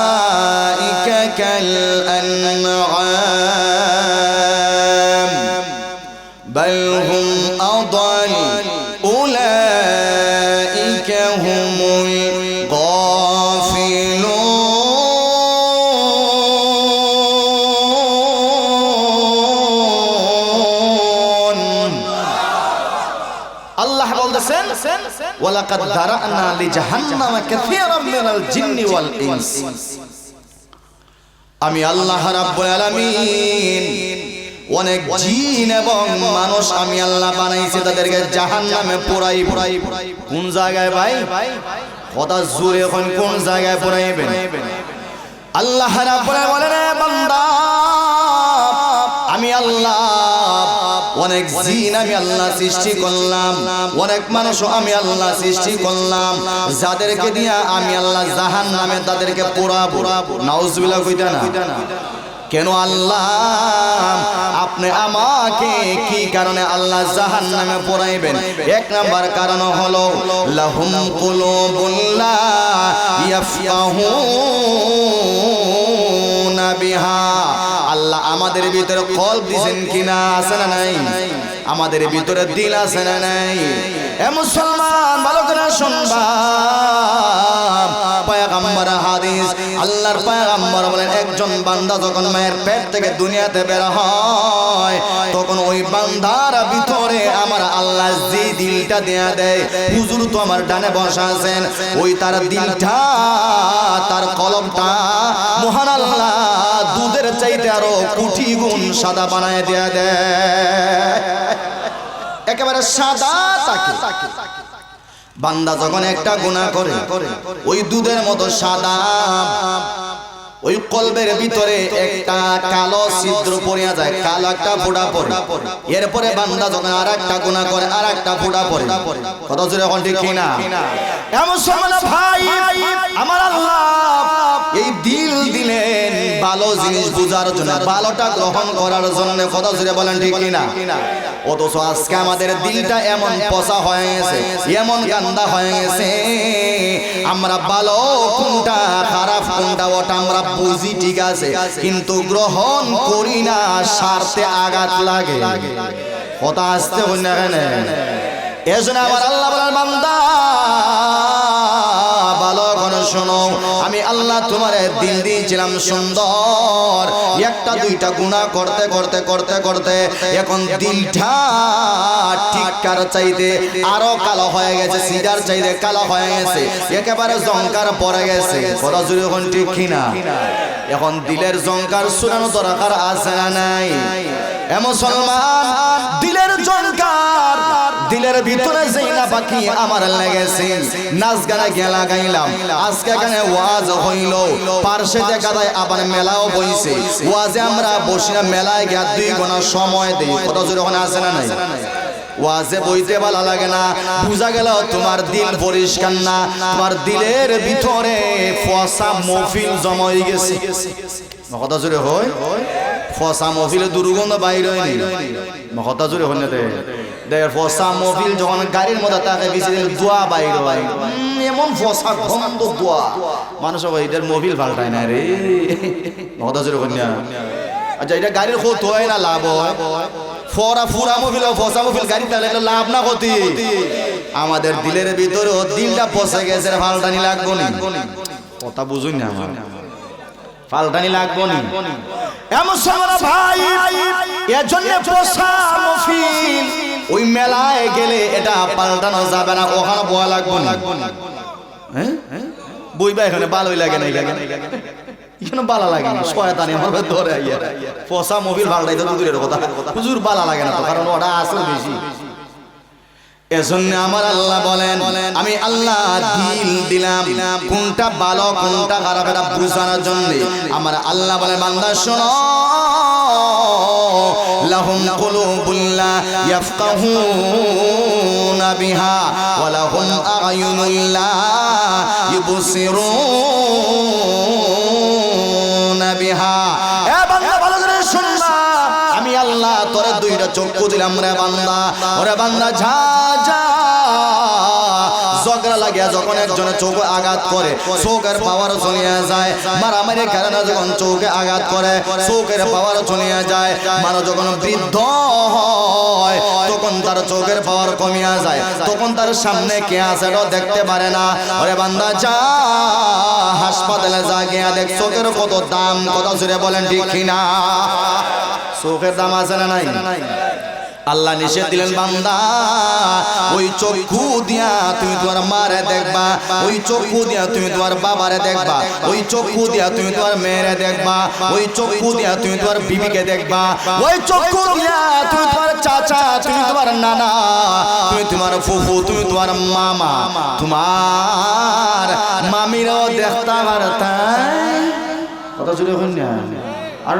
أولئك كالأنعام بل هم أضل أولئك هم الغافلون আমি আল্লাহ রাব্বুল আলামিন, অনেক জিন এবং মানুষ আমি আল্লাহ বানাইছি, তাদেরকে জাহান্নামে পোড়াই পোড়াই কোন জায়গায় ভাই? কথা জোরে এখন কোন জায়গায় পোড়াইবেন আল্লাহ রাব্বুল বান্দা, আমি আল্লাহ অনেক জিন আমি আল্লাহ সৃষ্টি করলাম, অনেক মানুষও আমি আল্লাহ সৃষ্টি করলাম। যাদেরকে দিয়া আমি আল্লাহ জাহান নামে তাদেরকে পোড়া পোড়া নাউজবিল্লাহ কইতা না কেন আল্লাহ? আপনি আমাকে কি কারণে আল্লাহ জাহান নামে পড়াইবেন এক নাম্বার কারণ হলো লাহুম কুলুবুল্লা ইয়াফকাহুনা বিহা। আল্লাহ আমাদের ভিতরে কলব দিছেন কিনা আছে না নাই? আমাদের ভিতরে দিল আছে না নাই? এ মুসলমান, ভালো করে শুনবা। একজন বান্দা যখন মায়ের পেট থেকে দুনিয়াতে বের হয়, তখন ওই বান্দার ভিতরে আমার আল্লাহ যে দিলটা দেয়া দেয়। হুজুর তো আমার ডানে বসা আছেন, ওই তার দিলটা, তার কলমটা মহান আল্লাহ দুধের চাইতে আরও কোটি গুণ সাদা বানায় দেয়া দেয়। একেবারে সাদা তাকে। বান্দা যখন একটা গুণা করে, ওই দুধের মতো সাদা ওই কলবের ভিতরে একটা কালো ছিদ্র পড়িয়া যায়, কালো একটা ফোড়া পড়ে। এরপরে বান্দা যখন আর একটা গুণা করে আর একটা ফোড়া পড়ে। কত জোরে এখন ঠিক কিনা? এমন সময় ভাই, আমার আল্লাহ এই দিল দিলেন ভালো জিনিস বুঝার জন্য, ভালোটা গ্রহণ করার জন্য কত জোরে বলেন ঠিক কিনা? অথচ আজকে আমাদের দিলটা এমন পচা হয়ে গেছে, এমন গান্দা হয়ে গেছে। আমরা ভালো কোনটা খারাপ, কোনটা ওটা আমরা বুঝি ঠিক আছে, কিন্তু গ্রহণ করি না স্বার্থে আঘাত লাগে। কথা আসতে হই না কেন? এজন্য আমার আল্লাহ বলার করে শোনো, আমি আল্লাহ তোমার দিল দিয়েছিলাম সুন্দর। একটা, দুইটা গুণা করতে করতে করতে করতে এখন দিলটা ঠিককার চাইতে আরও কালো হয়ে গেছে সিডার চাইতে কালো হয়ে গেছে, একেবারে জঙ্কার পড়ে গেছে। কথা জুড়ে এখন ঠিক কিনা? এখন দিলের জঙ্কার শুনানো দরকার আছে না নাই? এ মুসলমান, দিলের জঙ্কার দিলের ভিতরে যেই না বাকি আমার লেগেছে। নাচ গানা গেলা গাইলাম। আজকে এখানে ওয়াজ হইল। পার্শ্বে দেখায় আবার মেলাও বইছে। ওয়াজে আমরা বসি না মেলায় গিয়া দুই ঘণ্টা সময় দেই। কত জোরে ওখানে আছে না নাই? ওয়াজে বইতে ভালো লাগে না। বুঝা গেল তোমার দিল পরিষ্কার না। তোমার দিলের ভিতরে ফসা মফিল জমা হয়ে গেছে। কথা জোরে হয়? ফসা মফিলে দুর্গন্ধ বাইর হয়নি। কথা জোরে হয় না দে ফসা মফিল যখন গাড়ির মধ্যে তাকে বেশি দোয়া বাইর এমন ফসা গন্ধ দোয়া। মানুষ সবাই এটার মফিল পাল্টায় না রে। কথা আচ্ছা এটা গাড়ির ক্ষত হয় না লাভ হয়? এটা লাভ না আমাদের দিলের ভিতরে দিলটা পচে গেছে রে, পাল্টানি লাগবো নি। কথা বুঝুন না আমার। পাল্টানি লাগবো নি। এমন ভাই এর জন্য পোষা মফিল ওই মেলায় গেলে এটা পাল্টানো যাবে না, ওখানে বয়া লাগবো না। হ্যাঁ? বইবা এখানে ভালোই লাগে না লাগে বালা লাগে না, শয়তানি আমার ধরে আইয়া। দূরের কথা। হুজুর বালা লাগে না কারণ ওটা আসল বেশি। এজন্য আমার আল্লাহ বলেন, আমি আল্লাহ দিল দিলাম। কোনটা ভালো, কোনটা খারাপ এটা বুঝানোর জন্য আমার আল্লাহ বলেন বান্দা, শোনো। লাহুম কুলুবুল্লা ইয়াফকাহুনা বিহা ওয়া লাহুম আ'য়ুনুল্লা ইবসিরুনা বিহা। দুইটা চক্ষু দিলাম রে বান্দা। ওরে বান্দা যা যা। ঝগড়া লাগিয়া যখন একজনের চোখে আঘাত করে, চোখের পাওয়ার চলিয়া যায়। মারামারি কারণে যখন চোখে আঘাত করে, চোখের পাওয়ার চলিয়া যায়। মানুষ যখন বৃদ্ধ হয়, তখন তার চোখের পাওয়ার কমিয়া যায়। তখন তার সামনে কে আছে এটাও দেখতে পারে না। ওরে বান্দা, যা হাসপাতালে যা গিয়া দেখ, চোখের কত দাম, কত জুড়ে বলেন, ঠিক কিনা? চোখের দাম আছে না নাই? আল্লাহ নিষেধ দিলেন, বান্দা, ওই চক্ষু দিয়া তুমি তোমার মারে দেখবা, ওই চক্ষু দিয়া তুমি তোমার বাবারে দেখবা, ওই চক্ষু দিয়া তুমি তোমার মেয়েরে দেখবা, ওই চক্ষু দিয়া তুমি তোমার বিবিকে দেখবা, ওই চক্ষু দিয়া তুমি তোমার চাচা, তুমি তোমার নানা, তুমি তোমার ফুফু, তুমি তোমার মামা, তোমার মামিরও দেখতে তাই কথা জুড়ে হন না? আর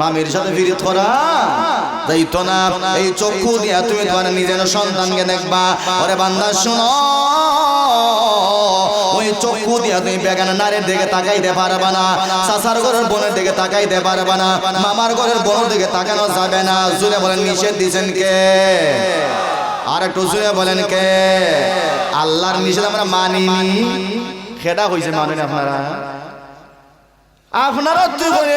মামির সাথে ফিরিত করা? যাইতো না, এই চক্ষু দিয়া তুমি তোমার নিজের সন্তানকে দেখবা। ওরে বান্দা, শোনো। ওই চক্ষু দিয়া তুমি নারীর দিকে তাকাইতে পারবা না, চাচার ঘরের বোনের দিকে তাকাইতে পারবা না, মামার ঘরের বোনের দিকে তাকানো যাবে না। জুড়ে বলেন, নিষেধ দিয়েছেন কে? আর একটু জুড়ে বলেন কে? আল্লাহর নিষেধ আমরা মানিনি। সেটা হয়েছে মানুষ আপনারা। আপনারা তুই করে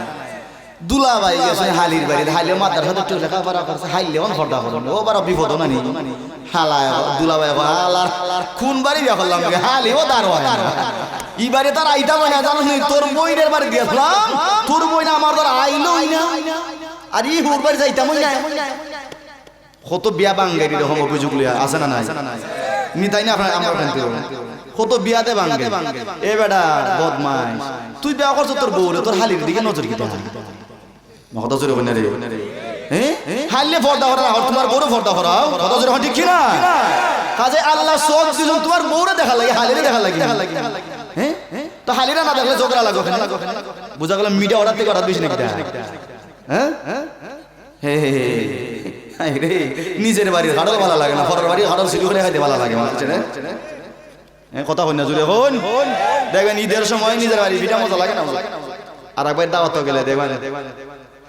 দুলা ভাই গেছে হালির বাড়ি হাইলে মাতার সাথে একটু লেখাপড়া করছে হাইলে অন ফর্দা করুন ও বারা বিপদ নানি। হালায় দুলা ভাই হালার। কোন বাড়ি বিয়া করলাম হালি ও দার ই বাড়ি তার আইতা মানে জানো নি তোর বইনের বাড়ি দিয়েছিলাম তোর বই না আমার আইলোই না। আর ই হুর বাড়ি যাইতাম না কত বিয়া বাঙ্গারি রকম অভিযোগ লিয়া আছে না নাই? নিতাই না আপনার আমরা কত বিয়াতে ভাঙ্গে এ বেটা বদমাইশ। তুই বিয়া করছ তোর বউরে তোর হালির দিকে নজর কি কথা জোরে বনে রে। হ্যাঁ? হাইলে ফর্দা করা আর তোমার বউরে ফর্দা করা কথা জোরে ঠিক না কাজে আল্লাহ সব দিলেন তোমার বউরে দেখা লাগে হালিরে দেখা লাগে। হ্যাঁ? তো হালিরা না দেখলে ঝগড়া লাগো বুঝা গেল মিডিয়া অর্ডার থেকে অর্ডার বেশি নাকি হ্যাঁ? হে হে রে নিজের বাড়ির হাড়ল ভালো লাগে না পরের বাড়ির হাড়ল সিঁড়ি করে খাইতে ভালো লাগে হ্যাঁ কথা কই না জুড়ে হন দেখবেন ঈদের সময় নিজের বাড়ি পিঠা মজা লাগে না? আর একবার দাওয়াত গেলে দেখবেন।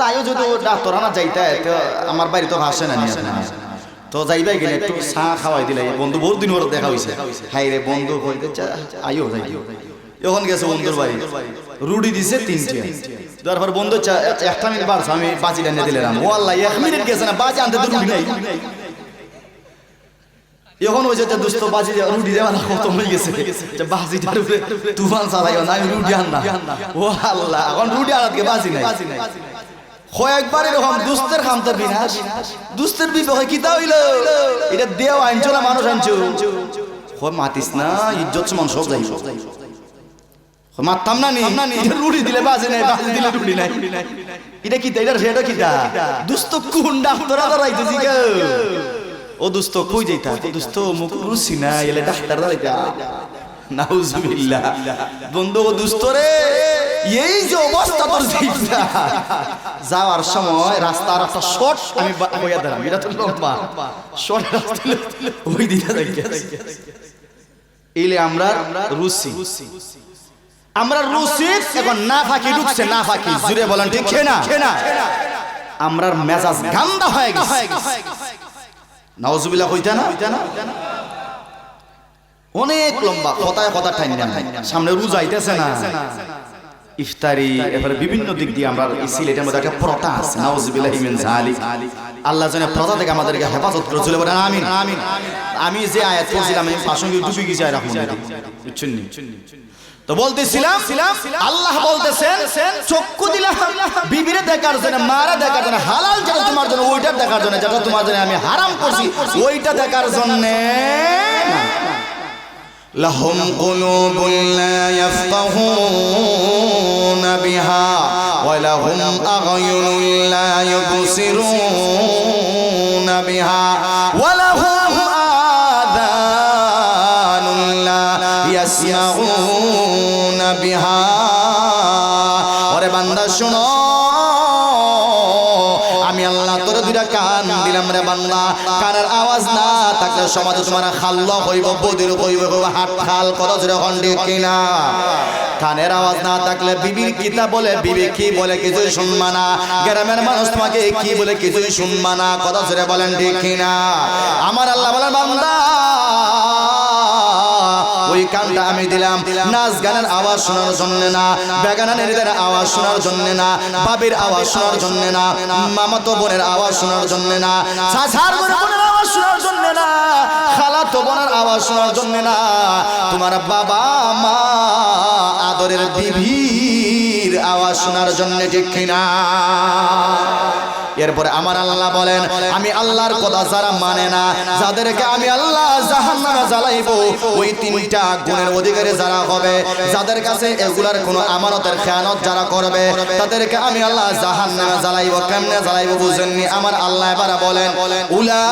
তাইও যদি ডাক্তার খানা যাইতা তো আমার বাড়ি তো ভাসে না তো যাইবাই গেলে একটু চা খাওয়াই দিলে। বন্ধু বহুত দিন ওর দেখা হয়েছে হাই রে বন্ধু কইতে আইও যাই এখন গেছে বন্ধুর বাড়ি। রুটি দিছে তিনটে। তারপর বন্ধু একটা মিনিট বাড়ছে, আমি বাজি টানিয়ে দিলাম। ও আল্লাহ এক মিনিট গেছে না, বাজি আনতে রুটি নাই। এখন ওই যে দুস্থ বাজি রুটি দেওয়া না, কত হয়ে গেছে। যে বাজিটার তুফান চালাই না, আমি রুটি আন না। ও আল্লাহ এখন রুটি আনাতকে বাজি নাই। মানুষ আনছো। মাতিস না না কিতা? গো। ও দোস্ত দোস্ত এলে ডাক্তার বন্ধু ও দোস্ত রে। এই যে অবস্থা তোর যাওয়ার সময় রাস্তার একটা শর্ট আমি এটা তো লম্বা। শর্ট ওই আমরা রুসি। আমরা রুসি, এখন না ফাঁকি ঢুকছে, না ফাঁকি। জুড়ে বলেন, ঠিক না? আমরা মেজাজ গান্দা হয়ে গেছে। নাওজুবিল্লাহ কইতা না? অনেক লম্বা, কথায় কথা টাইম সামনে রোজা আইতেছে না। ইফতারি এবারে বিভিন্ন দিক দিয়ে আমরা এই সিলেটের মধ্যে একটা প্রথা আছে, নাউজুবিল্লাহি মিন জালিক আল্লাহ জানে প্রথা থেকে আমাদেরকে হেফাজত করে চলে বলেন, আমিন। আমিন আমি যে আয়াত পড়ছিলাম, আমি প্রাসঙ্গিক ডুবে গেছি আর এখন বুঝছেন? তো বলতেছিলাম, আল্লাহ বলতেছেন, চক্ষু দিলাম বিবিরে দেখার জন্য, মারা দেখার জন্য, হালাল যেটা তোমার জন্য, ওইটা দেখার জন্য, যেটা তোমার জন্য আমি হারাম করছি, ওইটা দেখার জন্য لهم قلوب لا يفقهون بها ولهم أعين لا يبصرون بها ولهم آذان لا يسمعون بها ওরে বান্দা শুনো আমি আল্লাহ তোর দুইটা কান দিলাম রে বান্দা কানের আওয়াজ না থাকলে সমাজে তোমার খাল্ল হইব, বদির হইব হাত খাল কত হন্ডি কিনা? কানের আওয়াজ না থাকলে বিবির কিতা বলে, বিবি কি বলে কিছুই শুনবা না। গ্রামের মানুষ তোমাকে কি বলে কিছুই শুনবা না কত জোরে বলেন ঠিক কিনা? আমার আল্লাহ বলেন, বান্দা, ওই কানটা আমি দিলাম। নাচ গানের আওয়াজ শোনার জন্য না, বেগানা নেড়িদের আওয়াজ শোনার জন্য না, বাবির আওয়াজ শোনার জন্য না, মামাতো বোনের আওয়াজ শোনার জন্য না। শোনার না খালাতো বোনের আওয়াজ শোনার জন্য না। তোমার বাবা মা আদরের বিবির আওয়াজ শোনার জন্য ঠিক কিনা? এরপরে আমার আল্লাহ বলেন, আমি আল্লাহর কথা যারা মানে না, যাদেরকে আমি আল্লাহ জাহান্নামে জ্বালাইবো, ওই তিনটা গুণের অধিকারী যারা হবে, যাদের কাছে এগুলার কোনো আমানতের খেয়ানত যারা করবে, তাদেরকে আমি আল্লাহ জাহান্নামে জ্বালাইবো। কেমনে জ্বালাইবো বুঝেননি? আমার আল্লাহ এবার বলেন উলা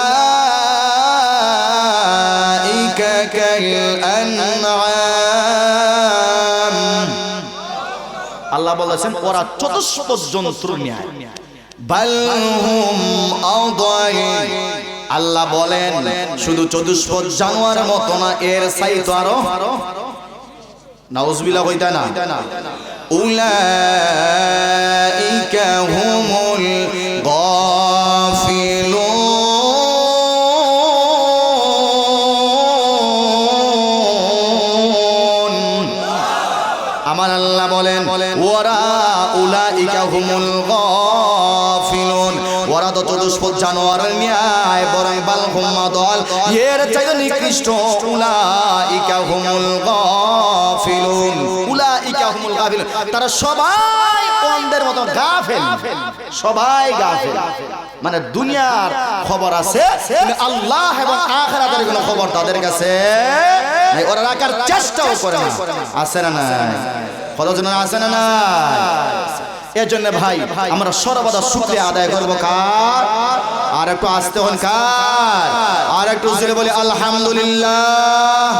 আল্লাহ বলেছেন ওরা চতুষ্পদ জন্তুর ন্যায়। বাল হুম আদাল আল্লাহ বলেন শুধু চতুষ্পদ জানোয়ার মতো না এর সাইতো আরও নাউজবিল্লাহ কইতা না। উলাইকা হুমুল হুমুল গাফিলুন। ওরা তো চতুষ্পদ জানোয়ার ন্যায় বাল হুম্মা দল। এর চাইতে নিকৃষ্ট উলাইকা হুমুল গাফিলুন। উলাইকা হুমুল গাফিলুন। তারা সবাই অন্ধের মতো সবাই মানে দুনিয়ার খবর আছে কিন্তু আল্লাহ এবং আখিরাতের কোনো খবর তাদের কাছে নাই। ওরা রাখার চেষ্টাও করে না। আছে না না কতজন আছে না না এর জন্য ভাই, আমরা সর্বদা শুক্রিয়া আদায় করব কার? আর একটু আসতে হন কার? আর একটু বলি, আলহামদুলিল্লাহ।